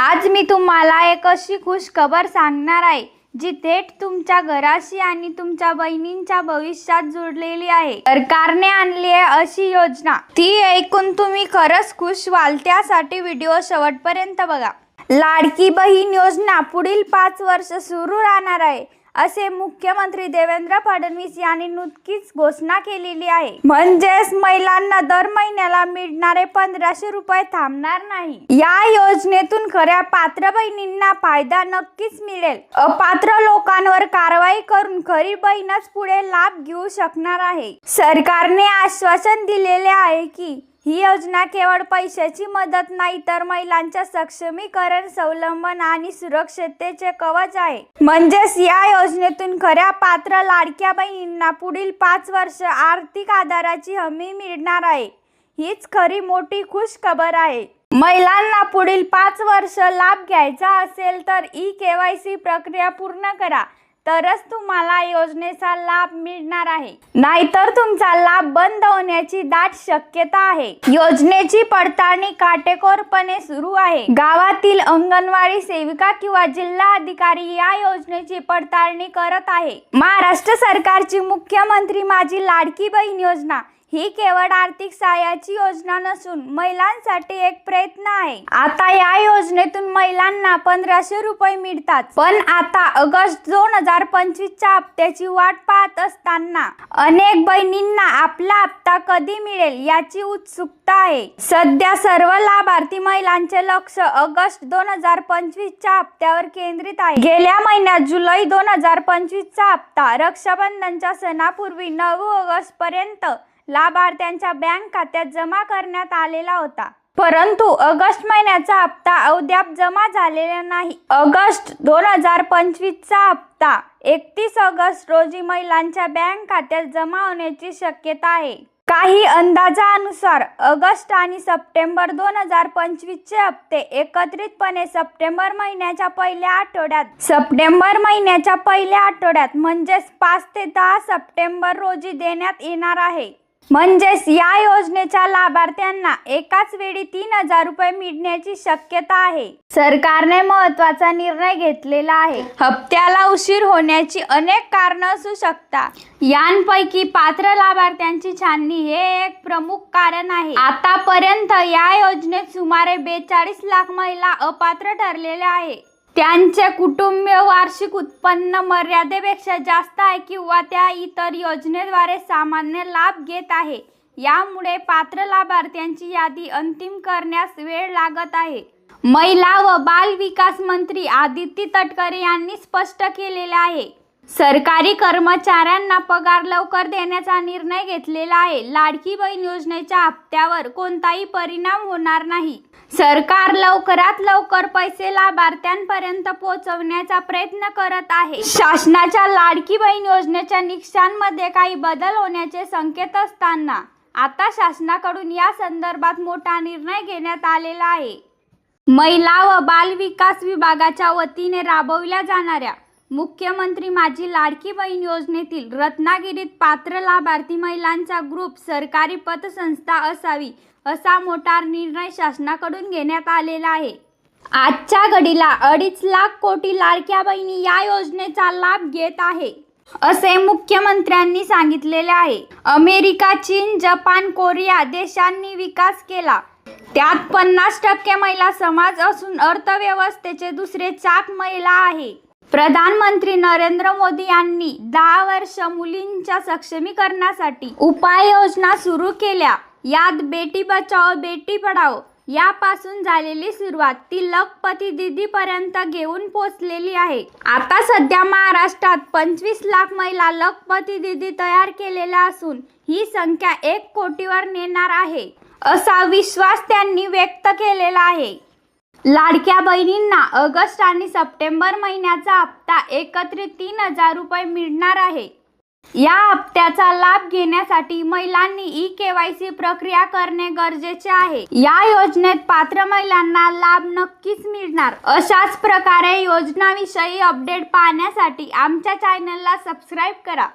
आज मी तुम्हाला एक अशी खुश खबर सांगणार आहे जी थेट तुमच्या घराशी आणि तुमच्या बहिणींच्या भविष्यात जुळलेली आहे. सरकारने आणली आहे अशी योजना. ती ऐकून तुम्ही खरंच खुश व्हाल त्यासाठी व्हिडिओ शेवटपर्यंत बघा. लाडकी बहीण योजना पुढील पाच वर्ष सुरू राहणार आहे. असे मुख्यमंत्री देवेंद्र फडणवीस यांनी नुकतीच घोषणा केलेली आहे. म्हणजेच महिलांना दर महिन्याला मिळणारे पंधराशे रुपये थांबणार नाही. या योजनेतून खऱ्या पात्र बहिणींना फायदा नक्कीच मिळेल. अपात्र लोकांवर कारवाई करून खरी बहीणच पुढे लाभ घेऊ शकणार आहे. सरकारने आश्वासन दिलेले आहे की ही योजना केवळ पैशाची मदत नाही तर महिलांच्या सक्षमीकरण संलंबन आणि सुरक्षिततेचे कवच आहे. म्हणजेच या योजनेतून खऱ्या पात्र लाडक्या बहिणींना पुढील पाच वर्ष आर्थिक आधाराची हमी मिळणार आहे. हीच खरी मोठी खुश खबर आहे. महिलांना पुढील पाच वर्ष लाभ घ्यायचा असेल तर ई केवायसी प्रक्रिया पूर्ण करा. तरच तुम्हाला योजनेचा लाभ मिळणार आहे. नाहीतर तुमचा लाभ बंद होण्याची दाट शक्यता आहे. योजनेची पडताळणी काटेकोरपणे सुरू आहे. गावातील अंगणवाडी सेविका किंवा जिल्हा अधिकारी या योजनेची पडताळणी करत आहे. महाराष्ट्र सरकारची मुख्यमंत्री माझी लाडकी बहीण योजना ही केवळ आर्थिक सहाय्याची योजना नसून महिलांसाठी एक प्रयत्न आहे. आता या योजनेतून महिलांना पंधराशे रुपये मिळतात. पण आता ऑगस्ट दोन हजार पंचवीसच्या हप्त्याची वाट पाहत असताना अनेक बहिणींना आपला हप्ता कधी मिळेल याची उत्सुकता आहे. सध्या सर्व लाभार्थी महिलांचे लक्ष ऑगस्ट दोन हजार पंचवीसच्या हप्त्यावर केंद्रित आहे. गेल्या महिन्यात जुलै दोन हजार पंचवीसचा हप्ता रक्षाबंधनच्या सणापूर्वी नऊ ऑगस्ट पर्यंत लाभार्थ्यांच्या बँक खात्यात जमा करण्यात आलेला होता. परंतु ऑगस्ट महिन्याचा हप्ता अद्याप जमा झालेला नाही. ऑगस्ट दोन हजार पंचवीसचा हप्ता एकतीस ऑगस्ट रोजी महिलांच्या बँक खात्यात जमा होण्याची शक्यता आहे. काही अंदाजानुसार ऑगस्ट आणि सप्टेंबर दोन हजार पंचवीसचे हप्ते एकत्रितपणे सप्टेंबर महिन्याच्या पहिल्या आठवड्यात सप्टेंबर महिन्याच्या पहिल्या आठवड्यात म्हणजेच पाच ते दहा सप्टेंबर रोजी देण्यात येणार आहे. म्हणजेच या योजनेच्या लाभार्थ्यांना एकाच वेळी तीन हजार रुपये मिळण्याची शक्यता आहे. सरकारने महत्त्वाचा निर्णय घेतलेला आहे. हप्त्याला उशीर होण्याची अनेक कारण असू शकतात. यांपैकी पात्र लाभार्थ्यांची छाननी हे एक प्रमुख कारण आहे. आतापर्यंत या योजनेत सुमारे बेचाळीस लाख महिला अपात्र ठरलेल्या आहे त्यांचे कुटुंबीय वार्षिक उत्पन्न मर्यादेपेक्षा जास्त आहे किंवा त्या इतर योजनेद्वारे सामान्य लाभ घेत आहे. यामुळे पात्र लाभार्थ्यांची यादी अंतिम करण्यास वेळ लागत आहे. महिला व बाल विकास मंत्री आदित्य तटकरे यांनी स्पष्ट केलेले आहे. सरकारी कर्मचाऱ्यांना पगार लवकर देण्याचा निर्णय घेतलेला आहे. लाडकी बहीण योजनेच्या हप्त्यावर कोणताही परिणाम होणार नाही. सरकार लवकरात लवकर पैसे लाभार्थ्यांपर्यंत पोहोचवण्याचा प्रयत्न करत आहे. शासनाच्या लाडकी बहीण योजनेच्या निकषांमध्ये काही बदल होण्याचे संकेत असताना आता शासनाकडून या संदर्भात मोठा निर्णय घेण्यात आलेला आहे. महिला व बाल विकास विभागाच्या वतीने राबवल्या जाणाऱ्या मुख्यमंत्री माझी लाडकी बहीण योजनेतील रत्नागिरीत पात्र लाभार्थी महिलांचा ग्रुप सरकारी पतसंस्था असावी असा मोठा निर्णय शासनाकडून घेण्यात आलेला आहे. आजच्या घडीला अडीच लाख कोटी लाडक्या बहिणी या योजनेचा लाभ घेत आहे असे मुख्यमंत्र्यांनी सांगितलेले आहे. अमेरिका चीन जपान कोरिया देशांनी विकास केला. त्यात पन्नास टक्के महिला समाज असून अर्थव्यवस्थेचे दुसरे चाक महिला आहे. प्रधानमंत्री नरेंद्र मोदी यांनी दहा वर्ष मुलींच्या सक्षमीकरणासाठी उपाययोजना सुरू केल्या. यात बेटी बचाओ बेटी पढाओ यापासून झालेली सुरुवात ती लखपती दिदीपर्यंत घेऊन पोचलेली आहे. आता सध्या महाराष्ट्रात पंचवीस लाख महिला लखपती दिदी तयार केलेल्या असून ही संख्या एक कोटीवर नेणार आहे असा विश्वास त्यांनी व्यक्त केलेला आहे. लाडक्या बहिणींना ऑगस्ट आणि सप्टेंबर महिन्याचा हप्ता एकत्रित तीन हजार रुपये मिळणार आहे. या हप्त्याचा लाभ घेण्यासाठी महिलांनी ई के वाय सी प्रक्रिया करणे गरजेचे आहे. या योजनेत पात्र महिलांना लाभ नक्कीच मिळणार. अशाच प्रकारे योजनाविषयी अपडेट पाहण्यासाठी आमच्या चॅनलला सबस्क्राईब करा.